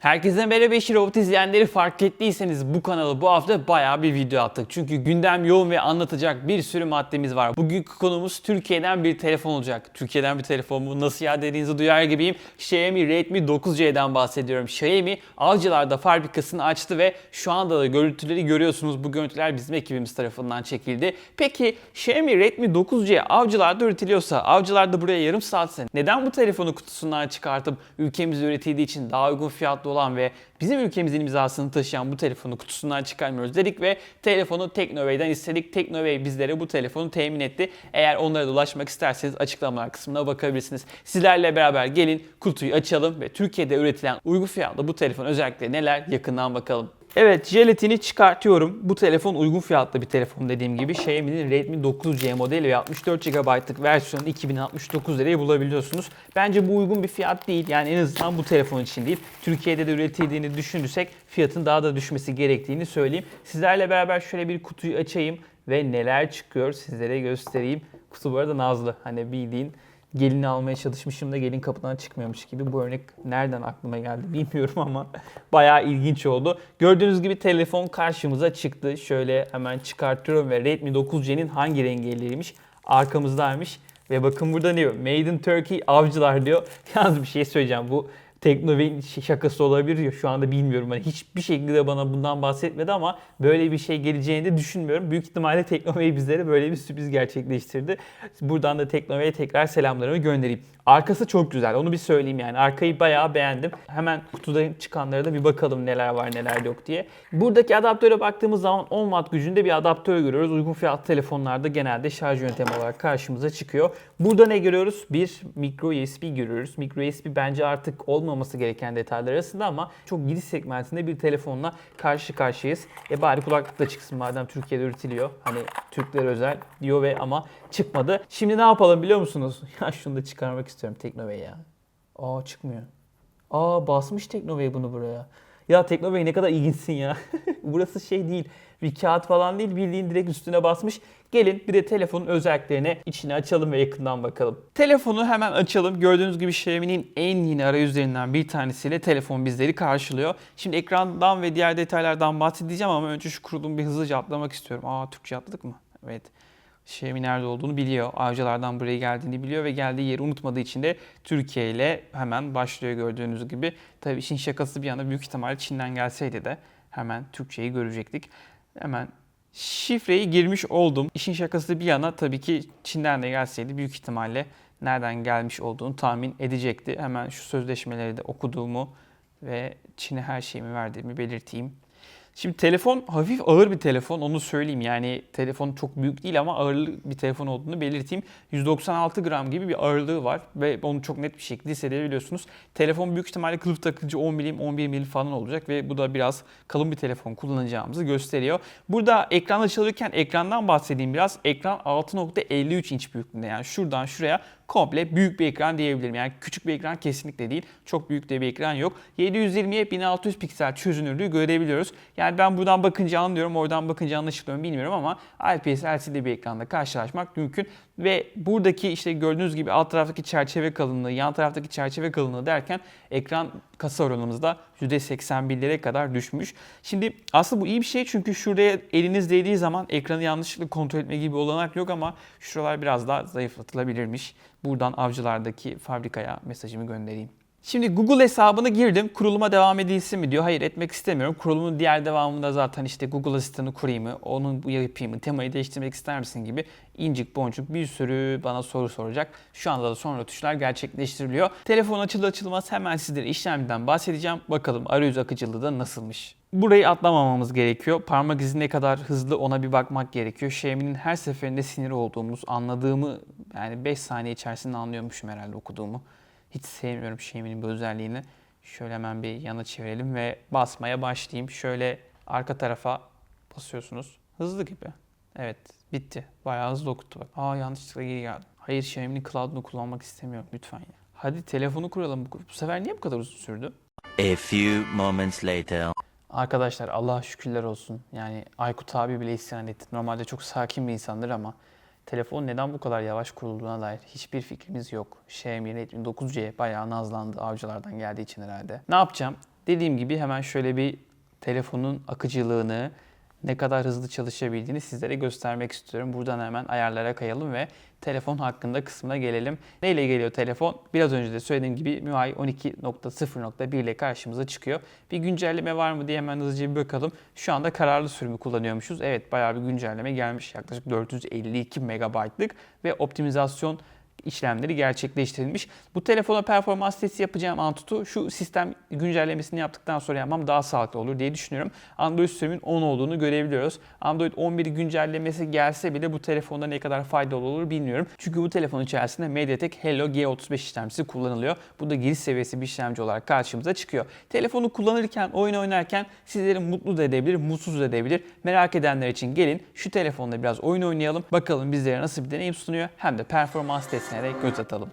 Herkese merhaba Beşir Robot izleyenleri fark ettiyseniz bu kanalı bu hafta bayağı bir video attık. Çünkü gündem yoğun ve anlatacak bir sürü maddemiz var. Bugünkü konumuz Türkiye'den bir telefon olacak. Türkiye'den bir telefon mu? Nasıl ya dediğinizi duyar gibiyim. Xiaomi Redmi 9C'den bahsediyorum. Xiaomi Avcılar'da fabrikasını açtı ve şu anda da görüntüleri görüyorsunuz. Bu görüntüler bizim ekibimiz tarafından çekildi. Peki Xiaomi Redmi 9C Avcılar'da üretiliyorsa, Avcılar'da buraya yarım saatse neden bu telefonu kutusundan çıkartıp ülkemizde üretildiği için daha uygun fiyatlı olan ve bizim ülkemizin imzasını taşıyan bu telefonu kutusundan çıkarmıyoruz dedik ve telefonu Teknovey'den istedik. Teknovey bizlere bu telefonu temin etti. Eğer onlara da ulaşmak isterseniz açıklamalar kısmına bakabilirsiniz. Sizlerle beraber gelin kutuyu açalım ve Türkiye'de üretilen uygun fiyatlı bu telefon özellikleri neler yakından bakalım. Evet jelatini çıkartıyorum. Bu telefon uygun fiyatlı bir telefon dediğim gibi. Xiaomi'nin Redmi 9C modeli ve 64 GB'lık versiyonu 2069 liraya bulabiliyorsunuz. Bence bu uygun bir fiyat değil. Yani en azından bu telefon için değil. Türkiye'de de üretildiğini düşünürsek fiyatın daha da düşmesi gerektiğini söyleyeyim. Sizlerle beraber şöyle bir kutuyu açayım ve neler çıkıyor sizlere göstereyim. Kutu bu arada Nazlı. Hani bildiğin gelini almaya çalışmışım da gelin kapıdan çıkmıyormuş gibi. Bu örnek nereden aklıma geldi bilmiyorum ama bayağı ilginç oldu. Gördüğünüz gibi telefon karşımıza çıktı. Şöyle hemen çıkartıyorum ve Redmi 9C'nin hangi rengi elliymiş? Arkamızdaymış. Ve bakın burada ne diyor? Made in Turkey avcılar diyor. Yalnız bir şey söyleyeceğim. Bu Teknovey'in şakası olabilir şu anda bilmiyorum. Hani hiçbir şekilde bana bundan bahsetmedi ama böyle bir şey geleceğini de düşünmüyorum. Büyük ihtimalle Teknovey bizlere böyle bir sürpriz gerçekleştirdi. Buradan da Teknovey'e tekrar selamlarımı göndereyim. Arkası çok güzel. Onu bir söyleyeyim yani. Arkayı bayağı beğendim. Hemen kutudan çıkanlara da bir bakalım neler var neler yok diye. Buradaki adaptöre baktığımız zaman 10 watt gücünde bir adaptör görüyoruz. Uygun fiyatlı telefonlarda genelde şarj yöntemi olarak karşımıza çıkıyor. Burada ne görüyoruz? Bir micro USB görüyoruz. Micro USB bence artık olmaması gereken detaylar arasında ama çok giriş segmentinde bir telefonla karşı karşıyayız. E bari kulaklık da çıksın madem Türkiye'de üretiliyor. Hani Türkler özel diyor ve ama çıkmadı. Şimdi ne yapalım biliyor musunuz? Ya şunu da çıkarmak istiyorum Teknovey ya. Aa çıkmıyor. Aa basmış Teknovey bunu buraya. Ya Teknovey ne kadar ilginçsin ya. Burası şey değil. Bir kağıt falan değil bildiğin direkt üstüne basmış. Gelin bir de telefonun özelliklerine içine açalım ve yakından bakalım. Telefonu hemen açalım. Gördüğünüz gibi Xiaomi'nin en yeni arayüzlerinden bir tanesiyle telefon bizleri karşılıyor. Şimdi ekrandan ve diğer detaylardan bahsedeceğim ama önce şu kurulumu bir hızlıca atlamak istiyorum. Aa Türkçe atladık mı? Evet. Xiaomi nerede olduğunu biliyor. Avcılardan buraya geldiğini biliyor ve geldiği yeri unutmadığı için de Türkiye ile hemen başlıyor gördüğünüz gibi. Tabii işin şakası bir yana büyük ihtimalle Çin'den gelseydi de hemen Türkçeyi görecektik. Hemen şifreyi girmiş oldum. İşin şakası bir yana tabii ki Çin'den de gelseydi büyük ihtimalle nereden gelmiş olduğunu tahmin edecekti. Hemen şu sözleşmeleri de okuduğumu ve Çin'e her şeyimi verdiğimi belirteyim. Şimdi telefon hafif ağır bir telefon onu söyleyeyim. Yani telefon çok büyük değil ama ağırlı bir telefon olduğunu belirteyim. 196 gram gibi bir ağırlığı var ve onu çok net bir şekilde hissedebiliyorsunuz. Telefon büyük ihtimalle kılıf takıcı 10 milim 11 milim falan olacak ve bu da biraz kalın bir telefon kullanacağımızı gösteriyor. Burada ekran açılırken ekrandan bahsedeyim biraz. Ekran 6.53 inç büyüklüğünde yani şuradan şuraya komple büyük bir ekran diyebilirim. Yani küçük bir ekran kesinlikle değil. Çok büyük de bir ekran yok. 720'ye 1600 piksel çözünürlüğü görebiliyoruz. Yani ben buradan bakınca anlıyorum, oradan bakınca anlaşılıyor bilmiyorum ama IPS LCD bir ekranda karşılaşmak mümkün. Ve buradaki işte gördüğünüz gibi alt taraftaki çerçeve kalınlığı, yan taraftaki çerçeve kalınlığı derken ekran kasa oranımızda %81'lere kadar düşmüş. Şimdi aslında bu iyi bir şey çünkü şuraya eliniz değdiği zaman ekranı yanlışlıkla kontrol etme gibi olanak yok ama şuralar biraz daha zayıflatılabilirmiş. Buradan avcılardaki fabrikaya mesajımı göndereyim. Şimdi Google hesabına girdim. Kuruluma devam edilsin mi diyor. Hayır etmek istemiyorum. Kurulumun diğer devamında zaten işte Google asistanı kurayım mı? Onun bu yapayım mı? Temayı değiştirmek ister misin gibi incik boncuk bir sürü bana soru soracak. Şu anda da sonra tuşlar gerçekleştiriliyor. Telefon açılır açılmaz hemen sizlere işlemden bahsedeceğim. Bakalım arayüz akıcılığı da nasılmış. Burayı atlamamamız gerekiyor. Parmak izi ne kadar hızlı ona bir bakmak gerekiyor. Xiaomi'nin her seferinde sinir olduğumuz, anladığımı yani 5 saniye içerisinde anlıyormuşum herhalde okuduğumu. Hiç sevmiyorum Xiaomi'nin bu özelliğini. Şöyle hemen bir yana çevirelim ve basmaya başlayayım. Şöyle arka tarafa basıyorsunuz. Hızlı gibi. Evet bitti. Bayağı hızlı okuttu bak. Aa yanlışlıkla geri geldi. Hayır Xiaomi'nin cloud'unu kullanmak istemiyorum lütfen ya. Hadi telefonu kuralım. Bu sefer niye bu kadar uzun sürdü? A few moments later. Arkadaşlar Allah'a şükürler olsun. Yani Aykut abi bile isyan etti. Normalde çok sakin bir insandır ama telefon neden bu kadar yavaş kurulduğuna dair hiçbir fikrimiz yok. Xiaomi Redmi 9C bayağı nazlandı avcılardan geldiği için herhalde. Ne yapacağım? Dediğim gibi hemen şöyle bir telefonun akıcılığını, ne kadar hızlı çalışabildiğini sizlere göstermek istiyorum. Buradan hemen ayarlara kayalım ve telefon hakkında kısmına gelelim. Neyle geliyor telefon? Biraz önce de söylediğim gibi MIUI 12.0.1 ile karşımıza çıkıyor. Bir güncelleme var mı diye hemen hızlıca bir bakalım. Şu anda kararlı sürümü kullanıyormuşuz. Evet bayağı bir güncelleme gelmiş. Yaklaşık 452 MB'lık ve optimizasyon işlemleri gerçekleştirilmiş. Bu telefona performans testi yapacağım Antutu şu sistem güncellemesini yaptıktan sonra yapmam daha sağlıklı olur diye düşünüyorum. Android sürümün 10 olduğunu görebiliyoruz. Android 11 güncellemesi gelse bile bu telefonda ne kadar faydalı olur bilmiyorum. Çünkü bu telefon içerisinde MediaTek Helio G35 işlemcisi kullanılıyor. Bu da giriş seviyesi bir işlemci olarak karşımıza çıkıyor. Telefonu kullanırken, oyun oynarken sizleri mutlu da edebilir, mutsuz da edebilir. Merak edenler için gelin şu telefonda biraz oyun oynayalım. Bakalım bizlere nasıl bir deneyim sunuyor hem de performans testine de göz atalım.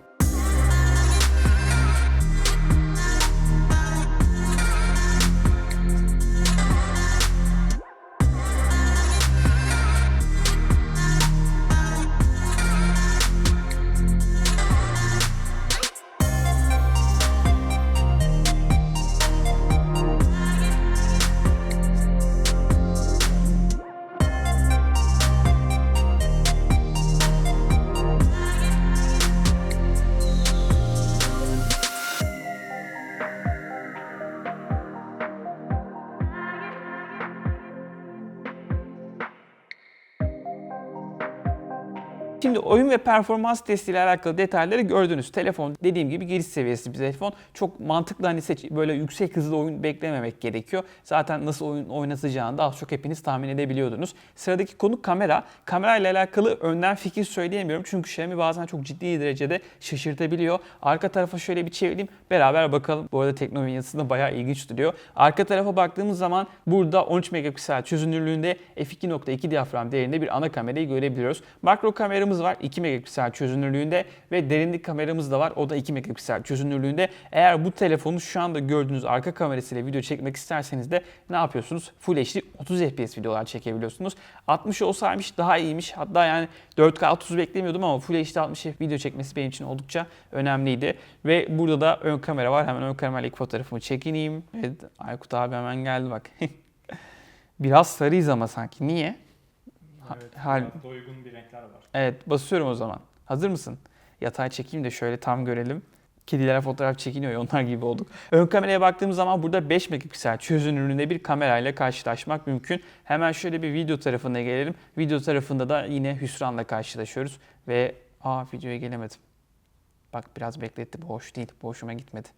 Şimdi oyun ve performans testiyle alakalı detayları gördünüz. Telefon dediğim gibi giriş seviyesi bir telefon. Çok mantıklı hani seç, böyle yüksek hızlı oyun beklememek gerekiyor. Zaten nasıl oyun oynatacağını da az çok hepiniz tahmin edebiliyordunuz. Sıradaki konu kamera. Kamera ile alakalı önden fikir söyleyemiyorum. Çünkü Xiaomi bazen çok ciddi derecede şaşırtabiliyor. Arka tarafa şöyle bir çevireyim. Beraber bakalım. Bu arada teknolojisi de bayağı ilginç duruyor. Arka tarafa baktığımız zaman burada 13 megapiksel çözünürlüğünde f2.2 diyafram değerinde bir ana kamerayı görebiliyoruz. Makro kameramız var 2 megapiksel çözünürlüğünde ve derinlik kameramız da var. O da 2 megapiksel çözünürlüğünde. Eğer bu telefonu şu anda gördüğünüz arka kamerasıyla video çekmek isterseniz de ne yapıyorsunuz? Full HD 30 FPS videolar çekebiliyorsunuz. 60 olsaymış daha iyiymiş. Hatta yani 4K 30 beklemiyordum ama Full HD 60 FPS video çekmesi benim için oldukça önemliydi. Ve burada da ön kamera var. Hemen ön kamerayla ilk fotoğrafımı çekineyim. Evet Aykut abi hemen geldi bak. Biraz sarıyız ama sanki. Niye? Evet, hal- uygun bir renkler var. Evet basıyorum o zaman. Hazır mısın? Yatay çekeyim de şöyle tam görelim. Kediler fotoğraf çekiniyor onlar gibi olduk. Ön kameraya baktığımız zaman burada 5 megapiksel çözünürlüğünde bir kamerayla karşılaşmak mümkün. Hemen şöyle bir video tarafına gelelim. Video tarafında da yine hüsranla karşılaşıyoruz. Ve aa videoya gelemedim. Bak biraz bekletti bu hoş değil. Bu hoşuma gitmedi.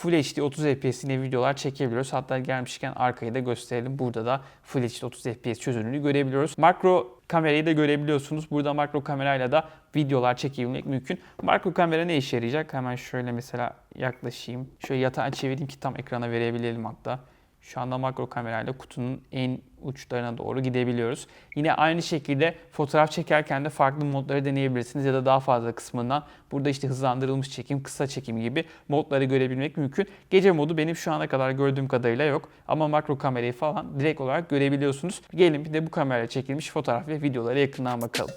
Full HD 30 FPS ile videolar çekebiliyoruz. Hatta gelmişken arkayı da gösterelim. Burada da Full HD 30 FPS çözünürlüğü görebiliyoruz. Makro kamerayı da görebiliyorsunuz. Burada makro kamerayla da videolar çekebilmek mümkün. Makro kamera ne işe yarayacak? Hemen şöyle mesela yaklaşayım. Şöyle yatağa çevireyim ki tam ekrana verebilelim hatta. Şu anda makro kamerayla kutunun en uçlarına doğru gidebiliyoruz. Yine aynı şekilde fotoğraf çekerken de farklı modları deneyebilirsiniz ya da daha fazla kısmından burada işte hızlandırılmış çekim, kısa çekim gibi modları görebilmek mümkün. Gece modu benim şu ana kadar gördüğüm kadarıyla yok ama makro kamerayı falan direkt olarak görebiliyorsunuz. Gelin bir de bu kamerayla çekilmiş fotoğraf ve videolara yakından bakalım.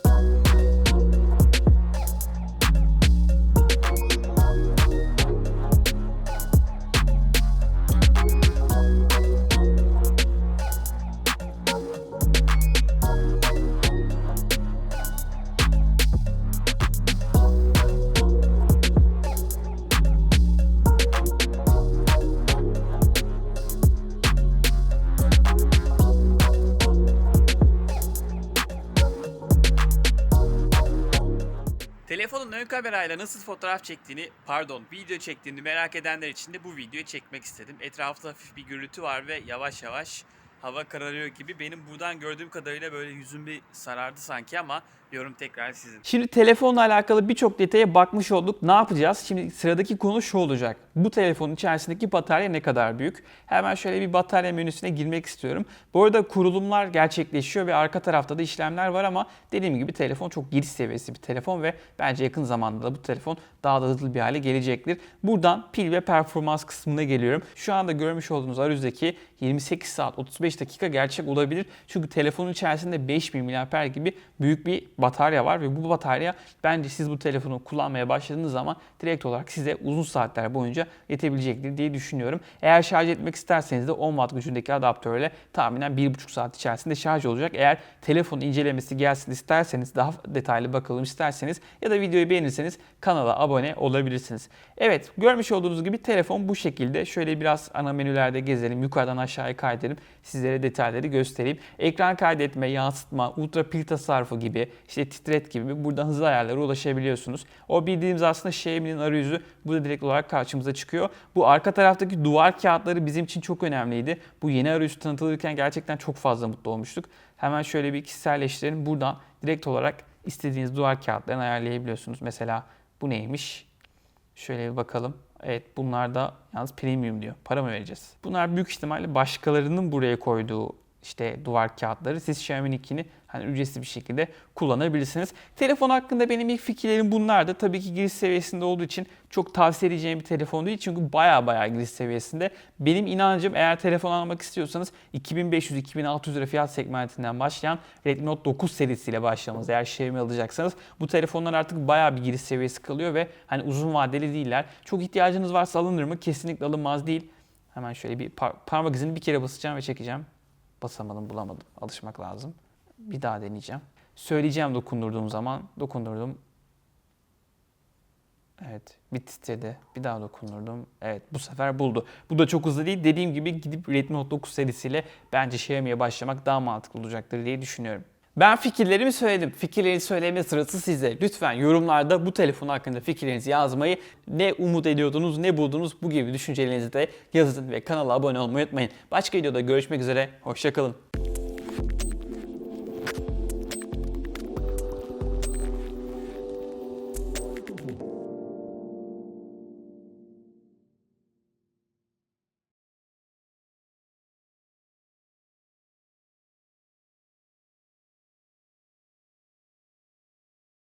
Telefonun ön kamerayla nasıl fotoğraf çektiğini, pardon video çektiğini merak edenler için de bu videoyu çekmek istedim. Etrafta hafif bir gürültü var ve yavaş yavaş hava kararıyor gibi. Benim buradan gördüğüm kadarıyla böyle yüzüm bir sarardı sanki ama yorum tekrar sizin. Şimdi telefonla alakalı birçok detaya bakmış olduk. Ne yapacağız? Şimdi sıradaki konu şu olacak. Bu telefonun içerisindeki batarya ne kadar büyük? Hemen şöyle bir batarya menüsüne girmek istiyorum. Bu arada kurulumlar gerçekleşiyor ve arka tarafta da işlemler var ama dediğim gibi telefon çok giriş seviyesi bir telefon ve bence yakın zamanda da bu telefon daha da hızlı bir hale gelecektir. Buradan pil ve performans kısmına geliyorum. Şu anda görmüş olduğunuz arayüzdeki 28 saat 35 dakika gerçek olabilir. Çünkü telefonun içerisinde 5000 mAh gibi büyük bir batarya var ve bu batarya bence siz bu telefonu kullanmaya başladığınız zaman direkt olarak size uzun saatler boyunca yetebilecektir diye düşünüyorum. Eğer şarj etmek isterseniz de 10 watt gücündeki adaptörle tahminen 1,5 saat içerisinde şarj olacak. Eğer telefon incelemesi gelsin isterseniz daha detaylı bakalım isterseniz ya da videoyu beğenirseniz kanala abone olabilirsiniz. Evet görmüş olduğunuz gibi telefon bu şekilde. Şöyle biraz ana menülerde gezelim. Yukarıdan aşağıya kaydedelim. Sizlere detayları göstereyim. Ekran kaydetme, yansıtma, ultra pil tasarrufu gibi, işte titret gibi buradan hızlı ayarlara ulaşabiliyorsunuz. O bildiğimiz aslında Xiaomi'nin arayüzü burada direkt olarak karşımıza çıkıyor. Bu arka taraftaki duvar kağıtları bizim için çok önemliydi. Bu yeni arayüz tanıtılırken gerçekten çok fazla mutlu olmuştuk. Hemen şöyle bir kişiselleştirelim. Buradan direkt olarak istediğiniz duvar kağıtlarını ayarlayabiliyorsunuz. Mesela bu neymiş? Şöyle bir bakalım. Evet bunlar da yalnız premium diyor. Para mı vereceğiz? Bunlar büyük ihtimalle başkalarının buraya koyduğu işte duvar kağıtları. Siz Xiaomi'ninkini hani ücretsiz bir şekilde kullanabilirsiniz. Telefon hakkında benim ilk fikirlerim bunlardı. Tabii ki giriş seviyesinde olduğu için çok tavsiye edeceğim bir telefon değil. Çünkü baya baya giriş seviyesinde. Benim inancım eğer telefon almak istiyorsanız 2500-2600 lira fiyat segmentinden başlayan Redmi Note 9 serisiyle başlamanız. Eğer Xiaomi alacaksanız bu telefonlar artık baya bir giriş seviyesi kalıyor ve hani uzun vadeli değiller. Çok ihtiyacınız varsa alınır mı? Kesinlikle alınmaz değil. Hemen şöyle bir par- parmak izini bir kere basacağım ve çekeceğim. Basamadım bulamadım. Alışmak lazım. Bir daha deneyeceğim. Söyleyeceğim dokundurduğum zaman. Dokundurdum. Evet bir titredi. Bir daha dokundurdum. Evet bu sefer buldu. Bu da çok hızlı değil. Dediğim gibi gidip Redmi Note 9 serisiyle bence Xiaomi'ye başlamak daha mantıklı olacaktır diye düşünüyorum. Ben fikirlerimi söyledim. Fikirleri söyleme sırası sizde. Lütfen yorumlarda bu telefon hakkında fikirlerinizi yazmayı, ne umut ediyordunuz, ne buldunuz bu gibi düşüncelerinizi de yazın ve kanala abone olmayı unutmayın. Başka videoda görüşmek üzere. Hoşçakalın.